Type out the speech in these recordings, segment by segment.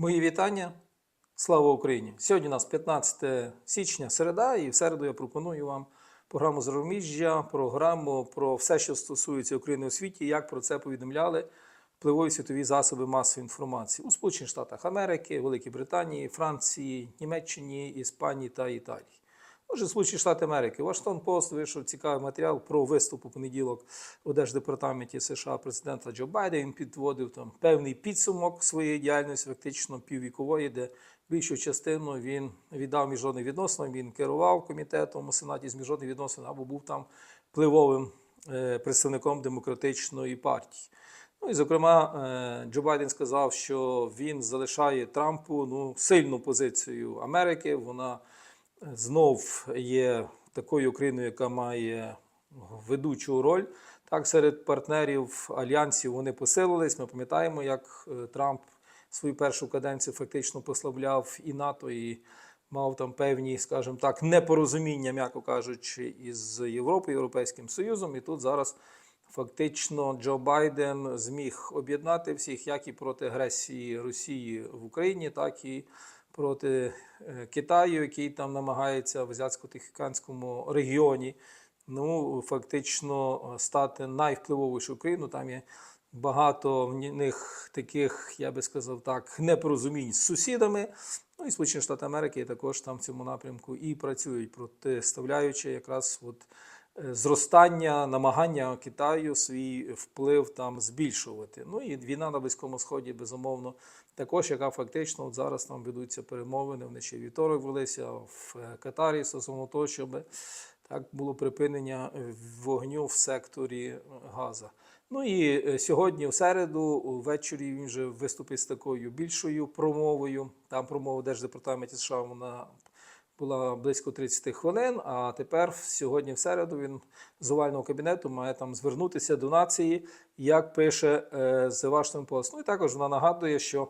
Мої вітання. Слава Україні! Сьогодні у нас 15 січня, середа, і в середу я пропоную вам програму Зарубіжжя, програму про все, що стосується України у світі, як про це повідомляли впливові світові засоби масової інформації у Сполучених Штатах Америки, Великій Британії, Франції, Німеччині, Іспанії та Італії. Отже, Сполучені Штати Америки. Вашингтон Пост вийшов цікавий матеріал про виступ у понеділок у Держдепартаменті США президента Джо Байдена. Він підводив там певний підсумок своєї діяльності, фактично піввікової, де більшу частину він віддав міжнародним відносинам. Він керував комітетом у Сенаті з міжнародних відносин або був там впливовим е, представником демократичної партії. Ну і зокрема, е, Джо Байден сказав, що він залишає Трампу ну сильну позицію Америки. Вона знов є такою Україною, яка має ведучу роль. Так, серед партнерів альянсів вони посилились. Ми пам'ятаємо, як е, Трамп свою першу каденцію фактично послабляв і НАТО, і мав там певні, скажімо так, непорозуміння, м'яко кажучи, із Європою, Європейським Союзом. І тут зараз фактично Джо Байден зміг об'єднати всіх як і проти агресії Росії в Україні, так і проти е, Китаю, який там намагається в азіатсько-тихоокеанському регіоні. Ну, фактично стати найвпливовішою країною. Там є багато в них таких, я би сказав так, непорозумінь з сусідами. Ну і Сполучені Штати Америки також там в цьому напрямку і працюють, протиставляючи якраз от е, зростання, намагання Китаю свій вплив там збільшувати. Ну і війна на Близькому Сході, безумовно, також, яка фактично от зараз там ведуться перемовини, вони ще вівторок велися в е, Катарі стосовно того, щоб так було припинення е, вогню в секторі Газа. Ну і е, сьогодні, в середу, ввечері він вже виступить з такою більшою промовою. Там промова Держдепартаменті США вона була близько 30 хвилин. А тепер, сьогодні, в середу, він з овального кабінету має там звернутися до нації, як пише е, The Washington Post. Ну і також вона нагадує, що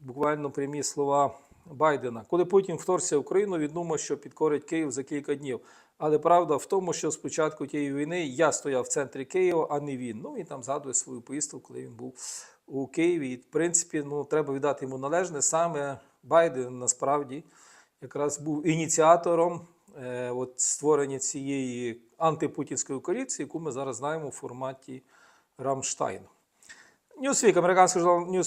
буквально прямі слова Байдена, коли Путін вторгся в Україну, він думав, що підкорить Київ за кілька днів. Але правда в тому, що спочатку тієї війни я стояв в центрі Києва, а не він. Ну він там згадує свою поїздку, коли він був у Києві. І, в принципі, ну треба віддати йому належне. Саме Байден насправді якраз був ініціатором е, от, створення цієї антипутінської коаліції, яку ми зараз знаємо у форматі Рамштайну. Newsweek, американський журнал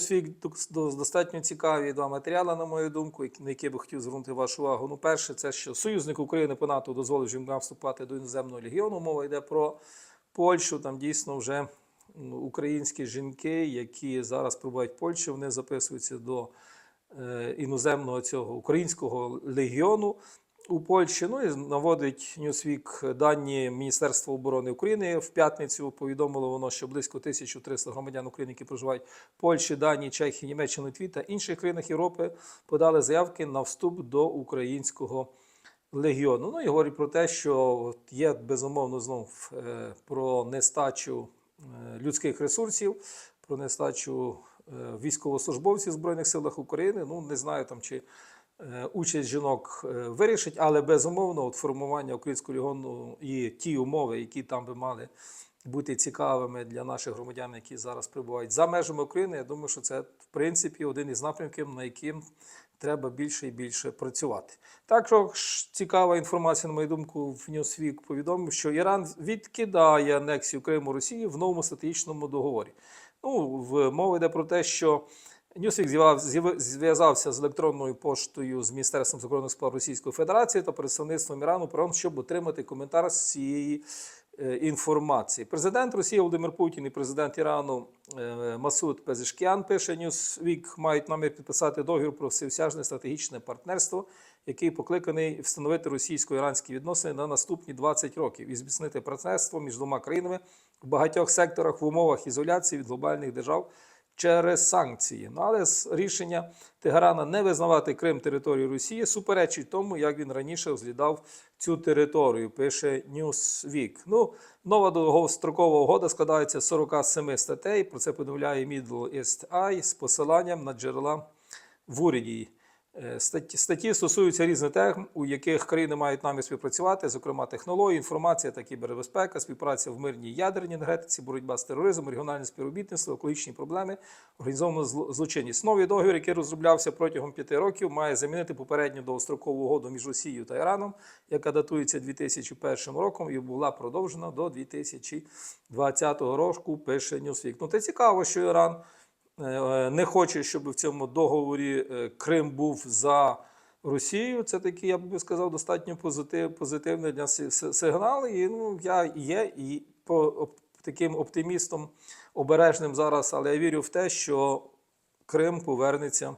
до- достатньо цікаві два матеріали, на мою думку, на які би хотів звернути вашу увагу. Ну, перше, це що союзник України по НАТО дозволив жінкам вступати до іноземного легіону. Мова йде про Польщу. Там дійсно вже українські жінки, які зараз перебувають в Польщі, вони записуються до іноземного цього українського легіону у Польщі. Ну і наводить Newsweek дані Міністерства оборони України. В п'ятницю повідомило воно, що близько 1300 громадян України, які проживають в Польщі, Данії, Чехії, Німеччині, Литві та інших країнах Європи, подали заявки на вступ до українського легіону. Ну і говорить про те, що є безумовно знов е, про нестачу е, людських ресурсів, про нестачу е, військовослужбовців в Збройних силах України. Ну не знаю там чи. е, Участь жінок е, вирішить, але безумовно, от формування українського легіону і ті умови, які там би мали бути цікавими для наших громадян, які зараз перебувають за межами України. Я думаю, що це в принципі один із напрямків, на яким треба більше і більше працювати. Також цікава інформація, на мою думку, в Newsweek повідомив, що Іран відкидає анексію Криму Росії в новому стратегічному договорі. Ну, в мова йде про те, що Ньюсвік зв'язався з електронною поштою з Міністерством закордонних справ Російської Федерації та представництвом Ірану про щоб отримати коментар з цієї інформації. Президент Росії Володимир Путін і президент Ірану е, Масуд Пезешкіан пише Newsweek, мають намір підписати договір про всеосяжне стратегічне партнерство, який покликаний встановити російсько-іранські відносини на наступні 20 років і зміцнити партнерство між двома країнами в багатьох секторах в умовах ізоляції від глобальних держав через санкції. Ну, але рішення Тегерана не визнавати Крим територією Росії суперечить тому, як він раніше розглядав цю територію, пише Newsweek. Ну, нова довгострокова угода складається з 47 статей. Про це повідомляє Middle East Eye з посиланням на джерела в уряді. Е, Статті, стосуються різних тем, у яких країни мають намір співпрацювати, зокрема технології, інформація та кібербезпека, співпраця в мирній ядерній енергетиці, боротьба з тероризмом, регіональне співробітництво, екологічні проблеми, організована злочинність. Новий договір, який розроблявся протягом п'яти років, має замінити попередню довгострокову угоду між Росією та Іраном, яка датується 2001 роком і була продовжена до 2020 року. Пише Newsweek. Ну, це цікаво, що Іран не хоче, щоб в цьому договорі е, Крим був за Росію. Це такий, я б сказав, достатньо позитив, позитивний для си- си- сигнал. І ну, я є і по таким оптимістом обережним зараз, але я вірю в те, що Крим повернеться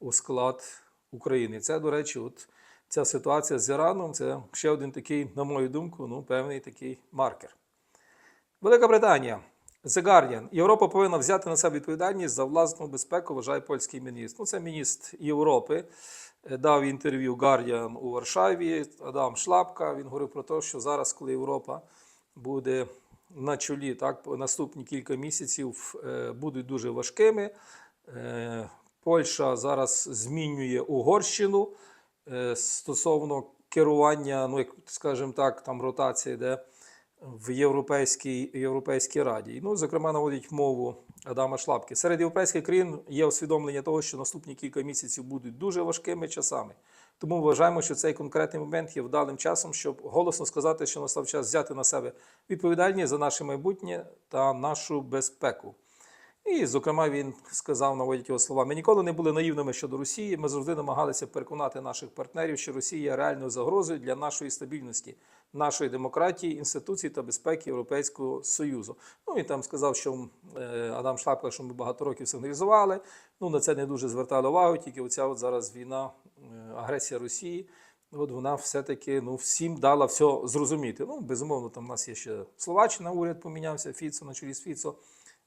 у склад України. Це, до речі, от ця ситуація з Іраном це ще один такий, на мою думку, ну, певний такий маркер. Велика Британія. The Guardian. Європа повинна взяти на себе відповідальність за власну безпеку, вважає польський міністр. Ну, це міністр Європи. Е, Дав інтерв'ю Guardian у Варшаві. Адам Шлапка. Він говорив про те, що зараз, коли Європа буде на чолі, так, наступні кілька місяців е, будуть дуже важкими. Е, Польща зараз змінює Угорщину стосовно керування, ну як скажімо так, там ротація йде в Європейській, Європейській Раді. Ну, зокрема, наводить мову Адама Шлапки. Серед європейських країн є усвідомлення того, що наступні кілька місяців будуть дуже важкими часами. Тому вважаємо, що цей конкретний момент є вдалим часом, щоб голосно сказати, що настав час взяти на себе відповідальність за наше майбутнє та нашу безпеку. І, зокрема, він сказав, наводять його слова: ми ніколи не були наївними щодо Росії. Ми завжди намагалися переконати наших партнерів, що Росія є реальною загрозою для нашої стабільності, нашої демократії, інституцій та безпеки Європейського Союзу. Ну і там сказав, що е, Адам Шлапка, що ми багато років сигналізували. Ну на це не дуже звертали увагу. Тільки оця от зараз війна, е, агресія Росії. От вона все-таки ну, всім дала все зрозуміти. Ну, безумовно, там у нас є ще Словаччина, уряд помінявся, Фіцо на чолі з Фіцо.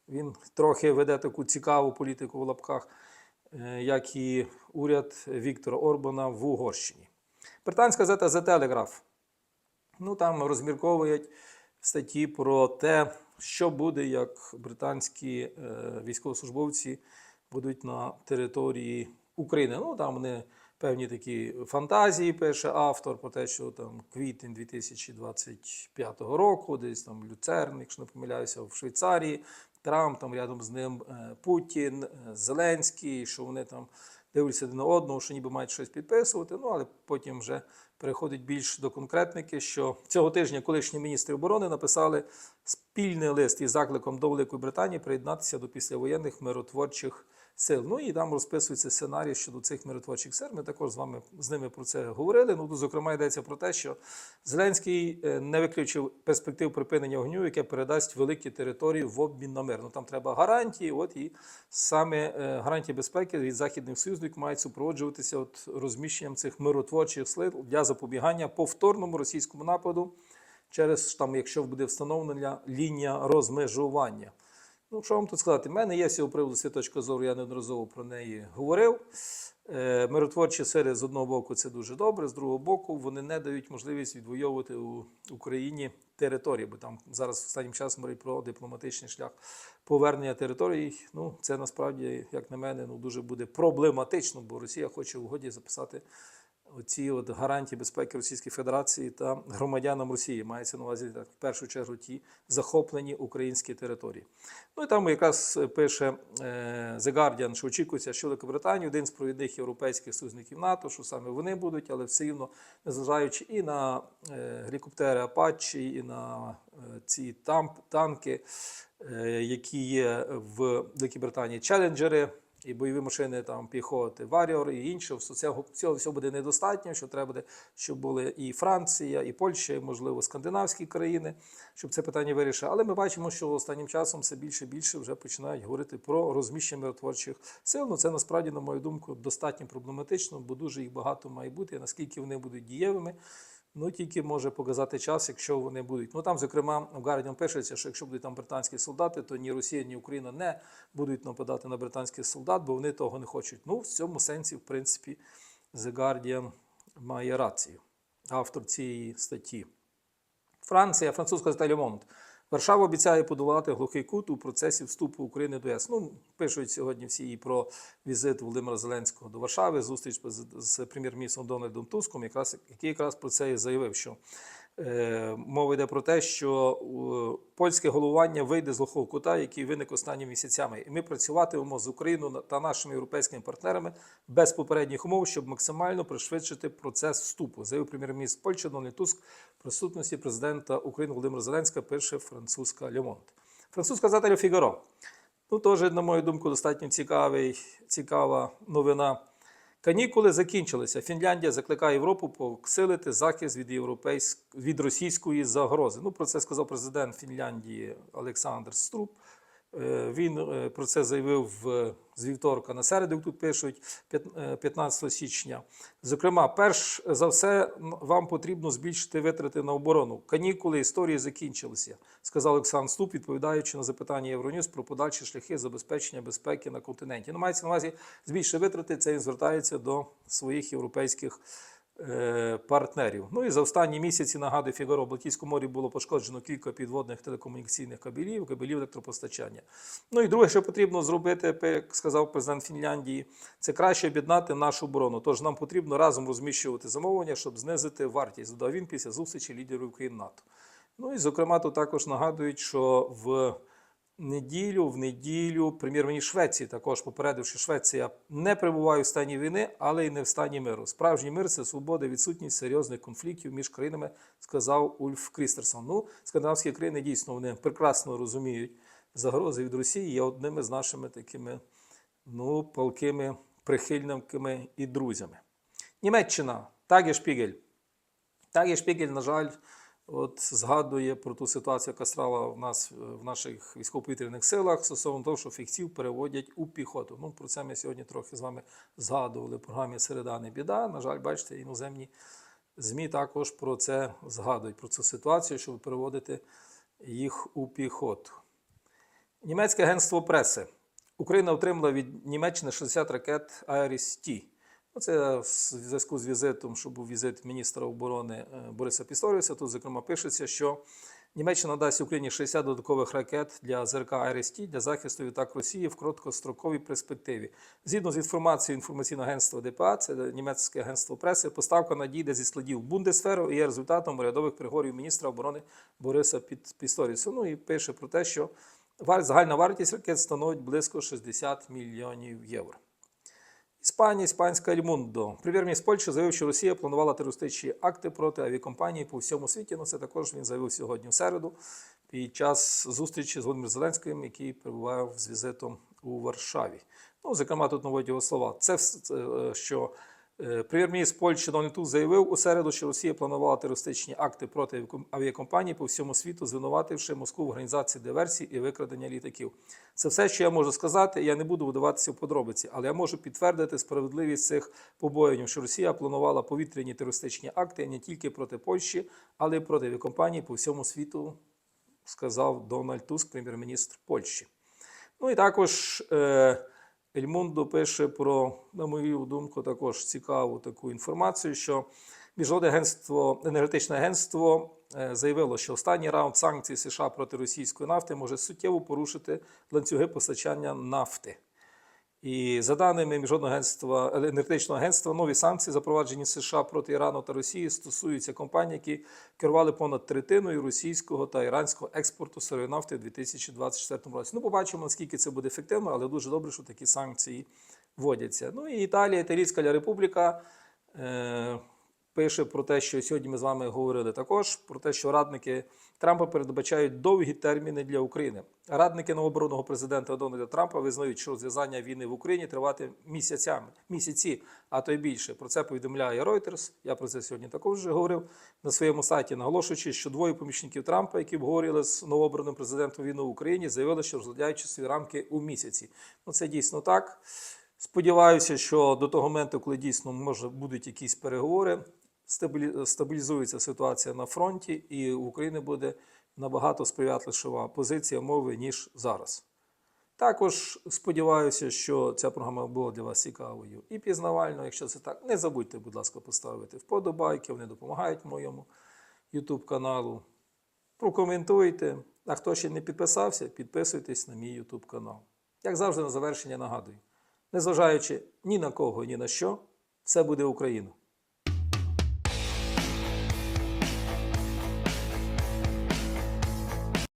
Він трохи веде таку цікаву політику в лапках, е, як і уряд Віктора Орбана в Угорщині. Британська газета The Telegraph. Ну, там розмірковують статті про те, що буде, як британські е, військовослужбовці будуть на території України. Ну, там вони певні такі фантазії пише автор про те, що там квітень 2025 року, десь там Люцерн, якщо не помиляюся, в Швейцарії, Трамп, там рядом з ним е, Путін, е, Зеленський, що вони там дивляться один на одного, що ніби мають щось підписувати. Ну, але потім вже переходить більш до конкретники, що цього тижня колишні міністри оборони написали спільний лист із закликом до Великої Британії приєднатися до післявоєнних миротворчих сил. Ну і там розписується сценарій щодо цих миротворчих сил. Ми також з вами з ними про це говорили. Ну, тут, зокрема, йдеться про те, що Зеленський е, не виключив перспектив припинення вогню, яке передасть великі території в обмін на мир. Ну там треба гарантії. От і саме е, гарантії безпеки від західних союзників мають супроводжуватися от розміщенням цих миротворчих сил для запобігання повторному російському нападу через там, якщо буде встановлена лінія розмежування. Ну, що вам тут сказати? У мене є з цього приводу точка зору, я неодноразово про неї говорив. Е, Миротворчі сили з одного боку це дуже добре, з другого боку, вони не дають можливість відвоювати у Україні території, бо там зараз останнім часом говорять про дипломатичний шлях повернення територій. Ну, це насправді, як на мене, ну, дуже буде проблематично, бо Росія хоче в угоді записати оці от гарантії безпеки Російської Федерації та громадянам Росії. Мається на увазі так, в першу чергу ті захоплені українські території. Ну і там якраз пише е, The Guardian, що очікується, що Великобританія один з провідних європейських союзників НАТО, що саме вони будуть, але все рівно, незважаючи і на е, гелікоптери Апачі, і на е, ці танки, е, які є в Великій Британії, челенджери і бойові машини там піхоти, Варіор і інше. Цього, цього всього буде недостатньо. Що треба буде, щоб були і Франція, і Польща, і можливо скандинавські країни, щоб це питання вирішили. Але ми бачимо, що останнім часом все більше і більше вже починають говорити про розміщення миротворчих сил. Ну це насправді, на мою думку, достатньо проблематично, бо дуже їх багато має бути. Наскільки вони будуть дієвими. Ну, тільки може показати час, якщо вони будуть. Ну там, зокрема, в Гардіон пишеться, що якщо будуть там британські солдати, то ні Росія, ні Україна не будуть нападати на британських солдат, бо вони того не хочуть. Ну, в цьому сенсі, в принципі, The Guardian має рацію. Автор цієї статті. Франція, французька Monde Варшава обіцяє подолати глухий кут у процесі вступу України до ЄС. Ну, пишуть сьогодні всі і про візит Володимира Зеленського до Варшави, зустріч з- прем'єр-міністром Дональдом Туском, якраз який якраз про це і заявив, що мова йде про те, що е, польське головування вийде з глухого кута, який виник останніми місяцями, і ми працюватимемо з Україною та нашими європейськими партнерами без попередніх умов, щоб максимально пришвидшити процес вступу, заявив прем'єр-міністр Польщі Дональд Туск в присутності президента України Володимира Зеленського, пише французька Льомонт. Французька газета Фігаро. Ну, теж, на мою думку, достатньо цікавий, цікава новина. Канікули закінчилися. Фінляндія закликає Європу посилити захист від європейськ... від російської загрози. Ну, про це сказав президент Фінляндії Олександр Струп. Е, Він е, про це заявив з вівторка на середу, тут пишуть е, 15 січня. Зокрема, перш за все, вам потрібно збільшити витрати на оборону. Канікули історії закінчилися, сказав Олександр Ступ, відповідаючи на запитання Євроньюз про подальші шляхи забезпечення безпеки на континенті. Ну, мається на увазі збільшити витрати. Це він звертається до своїх європейських е, партнерів. Ну і за останні місяці нагадую, Фігаро в Балтійському морі було пошкоджено кілька підводних телекомунікаційних кабелів, кабелів електропостачання. Ну і друге, що потрібно зробити, як сказав президент Фінляндії, це краще об'єднати нашу оборону. Тож нам потрібно разом розміщувати замовлення, щоб знизити вартість. Додав він після зустрічі лідерів країн НАТО. Ну і зокрема, тут також нагадують, що в неділю, в неділю прем'єр-міністр Швеції також попередив, що Швеція не перебуває в стані війни, але й не в стані миру. Справжній мир це свобода, відсутність серйозних конфліктів між країнами, сказав Ульф Крістерсон. Ну, скандинавські країни дійсно вони прекрасно розуміють загрози від Росії, є одними з нашими такими ну, палкими прихильниками і друзями. Німеччина, Таге Шпігель. Таге Шпігель, на жаль, от згадує про ту ситуацію, яка стала в нас е, в наших військово-повітряних силах стосовно того, що фіксів переводять у піхоту. Ну, про це ми сьогодні трохи з вами згадували в програмі Середа не біда. На жаль, бачите, іноземні ЗМІ також про це згадують, про цю ситуацію, щоб переводити їх у піхоту. Німецьке агентство преси. Україна отримала від Німеччини 60 ракет Айріс-Ті. Ну, Це в зв'язку з візитом, що був візит міністра оборони е, Бориса Пісторіуса. Тут, зокрема, пишеться, що Німеччина дасть Україні 60 додаткових ракет для ЗРК Айріс-Ті для захисту атак Росії в короткостроковій перспективі. Згідно з інформацією інформаційного агентства ДПА, це німецьке агентство преси, поставка надійде зі складів Бундесферу і є результатом урядових переговорів міністра оборони Бориса Пісторіуса. Ну і пише про те, що загальна вартість ракет становить близько 60 мільйонів євро. Іспанія, іспанська Ельмундо. Прем'єр-міністр Польщі заявив, що Росія планувала терористичні акти проти авіакомпанії по всьому світі. Ну, це також він заявив сьогодні в середу під час зустрічі з Володимиром Зеленським, який перебував з візитом у Варшаві. Ну, зокрема, тут наводять його слова. Це, е, що прем'єр-міністр Польщі Дональд Туск заявив у середу, що Росія планувала терористичні акти проти авіаком- авіакомпаній по всьому світу, звинувативши Москву в організації диверсій і викрадення літаків. Це все, що я можу сказати. Я не буду видаватися в подробиці, але я можу підтвердити справедливість цих побоювань, що Росія планувала повітряні терористичні акти не тільки проти Польщі, але й проти авіакомпаній по всьому світу, сказав Дональд Туск, прем'єр-міністр Польщі. Ну і також е, Ельмундо пише про, на мою думку, також цікаву таку інформацію, що Міжнародне агентство, енергетичне агентство е, заявило, що останній раунд санкцій США проти російської нафти може суттєво порушити ланцюги постачання нафти. І за даними Міжнародного агентства енергетичного агентства, нові санкції, запроваджені США проти Ірану та Росії, стосуються компаній, які керували понад третиною російського та іранського експорту сирої нафти у 2024 році. Ну, побачимо, наскільки це буде ефективно, але дуже добре, що такі санкції вводяться. Ну і Італія, Італійська Республіка. Пише про те, що сьогодні ми з вами говорили також про те, що радники Трампа передбачають довгі терміни для України. Радники новообраного президента Дональда Трампа визнають, що розв'язання війни в Україні тривати місяцями, місяці, а то й більше. Про це повідомляє Reuters. Я про це сьогодні також вже говорив на своєму сайті, наголошуючи, що двоє помічників Трампа, які обговорювали з новообраним президентом війну в Україні, заявили, що розглядають часові рамки у місяці. Ну це дійсно так. Сподіваюся, що до того моменту, коли дійсно може будуть якісь переговори, стабілізується ситуація на фронті, і у України буде набагато сприятлива позиція мови, ніж зараз. Також сподіваюся, що ця програма була для вас цікавою і пізнавальною. Якщо це так, не забудьте, будь ласка, поставити вподобайки, вони допомагають моєму YouTube каналу. Прокоментуйте, А хто ще не підписався, підписуйтесь на мій YouTube канал. Як завжди, на завершення нагадую: незважаючи ні на кого, ні на що, все буде Україна.